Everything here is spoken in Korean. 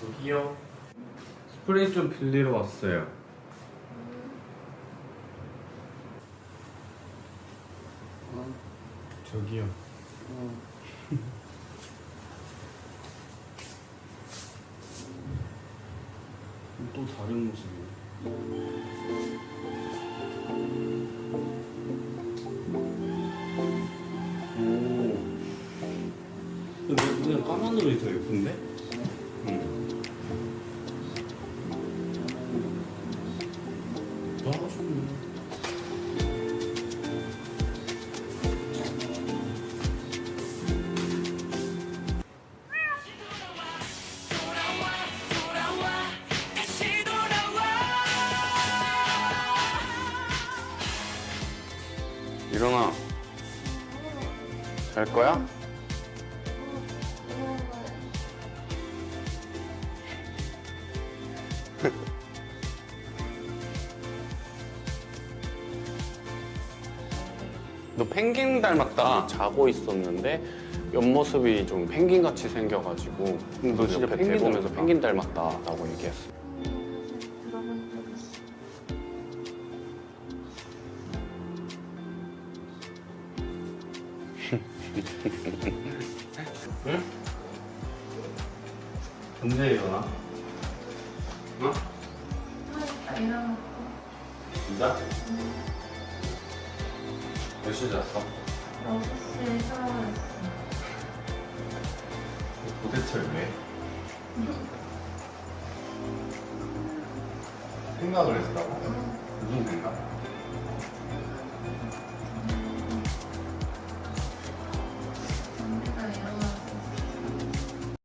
저기요. 스프레이 좀 빌리러 왔어요. 저기요. 또 다른 모습이네. 근데 그냥 까만 눈이 더 예쁜데? 응. 아, 좋네. 일어나. 잘 거야? 너 펭귄 닮았다. 자고 있었는데 옆모습이 좀 펭귄 같이 생겨가지고 너 진짜 펭귄 보면서 펭귄 닮았다라고 얘기했어. 들어본 적 있어. 응? 언제 일어나? 어? 아, 일어났고. 진짜? 몇 시에 잤어? 6시에 샤워했어. 도대체 왜? 생각을 했다고? 무슨 생각?